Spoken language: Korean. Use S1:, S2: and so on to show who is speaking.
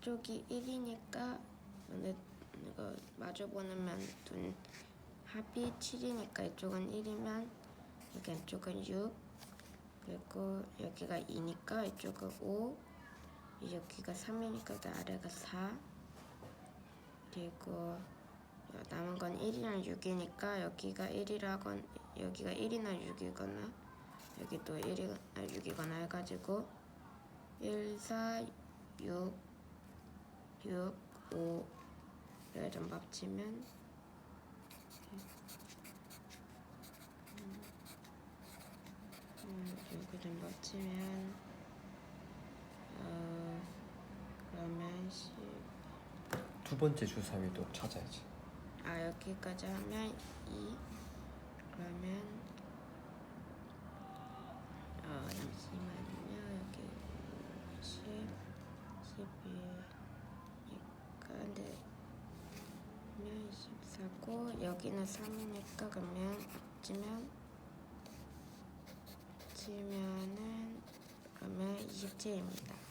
S1: 이쪽이 1이니까 근데 이거 마주보는 면둔 합이 7이니까 이쪽은 1이면 여기 안쪽은 6 그리고 여기가 2니까 이쪽은 5 여기가 3이니까 그 아래가 4 그리고 남은 건 1이랑 6이니까 여기가 1이라건 여기가 1이나 6이거나 여기 또 1이나 6이거나 해가지고 1, 4, 6, 6, 5 이렇게 좀 합치면 음, 이렇게 좀 합치면 어 그러면 10
S2: 두 번째 주사위도 찾아야지.
S1: 아 여기까지 하면 2 그러면 어 잠시만요. 여기 10 11니까 근데 24고 여기는 3이니까 그러면 합치면 합치면은 그러면 27입니다